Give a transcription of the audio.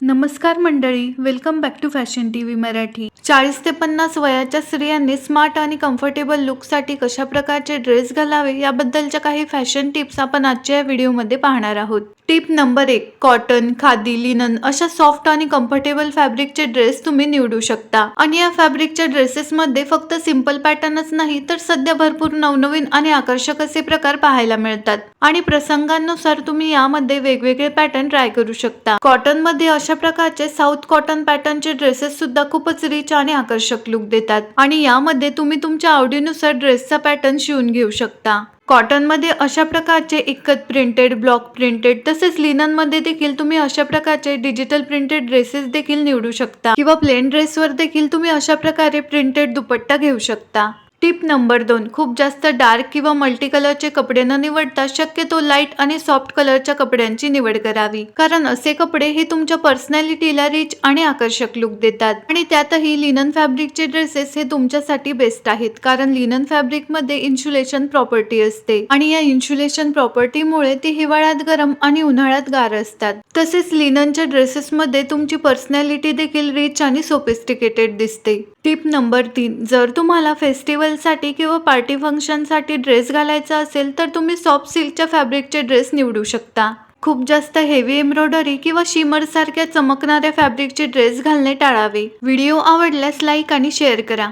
नमस्कार मंडळी welcome back to fashion T V Marathi. चाळीस ते पन्नास वयाच्या स्त्रियांनी स्मार्ट आणि कम्फर्टेबल लुकसाठी कशा प्रकारचे ड्रेस घालावे याबद्दलच्या काही फॅशन टिप्स आपण आजच्या या व्हिडिओमध्ये पाहणार आहोत. टिप नंबर एक कॉटन खादी लिनन अशा सॉफ्ट आणि कम्फर्टेबल फॅब्रिकचे ड्रेस तुम्ही निवडू शकता. आणि या फॅब्रिकच्या ड्रेसेसमध्ये फक्त सिंपल पॅटर्नच नाही तर सध्या भरपूर नवनवीन आणि आकर्षक असे प्रकार पाहायला मिळतात. आणि प्रसंगांनुसार तुम्ही यामध्ये वेगवेगळे पॅटर्न ट्राय करू शकता. कॉटनमध्ये अशा अशा प्रकारचे साऊथ कॉटन पॅटर्नचे ड्रेसेस सुद्धा खूपच रिच आणि आकर्षक लुक देतात. आणि यामध्ये तुम्ही तुमच्या आवडीनुसार ड्रेसचा पॅटर्न शिवून घेऊ शकता. कॉटनमध्ये अशा प्रकारचे इक्कत प्रिंटेड ब्लॉक प्रिंटेड तसेच लिननमध्ये देखील तुम्ही अशा प्रकारचे डिजिटल प्रिंटेड ड्रेसेस देखील निवडू शकता. किंवा प्लेन ड्रेसवर देखील तुम्ही अशा प्रकारे प्रिंटेड दुपट्टा घेऊ शकता. टिप नंबर दोन खूप जास्त डार्क किंवा मल्टी कलरचे कपडे न निवडता शक्यतो लाइट आणि सॉफ्ट कलरच्या कपड्यांची निवड करावी. कारण असे कपडे हे तुमच्या पर्सनॅलिटीला रिच आणि आकर्षक लुक देतात. आणि त्यातही लिनन फॅब्रिकचे ड्रेसेस हे तुमच्यासाठी बेस्ट आहेत. कारण लिनन फॅब्रिकमध्ये इन्सुलेशन प्रॉपर्टी असते. आणि या इन्सुलेशन प्रॉपर्टीमुळे ते हिवाळ्यात गरम आणि उन्हाळ्यात गार असतात. तसेच लिननच्या ड्रेसेसमध्ये तुमची पर्सनॅलिटी देखील रिच आणि सोफिस्टिकेटेड दिसते. टिप नंबर तीन जर तुम्हाला फेस्टिवलसाठी किंवा पार्टी फंक्शनसाठी ड्रेस घालायचा असेल तर तुम्ही सॉफ्ट सिल्कच्या फॅब्रिकचे ड्रेस निवडू शकता. खूप जास्त हेवी एम्ब्रॉयडरी किंवा शिमर सारख्या चमकणाऱ्या फॅब्रिकचे ड्रेस घालणे टाळावे. व्हिडिओ आवडल्यास लाईक आणि शेअर करा.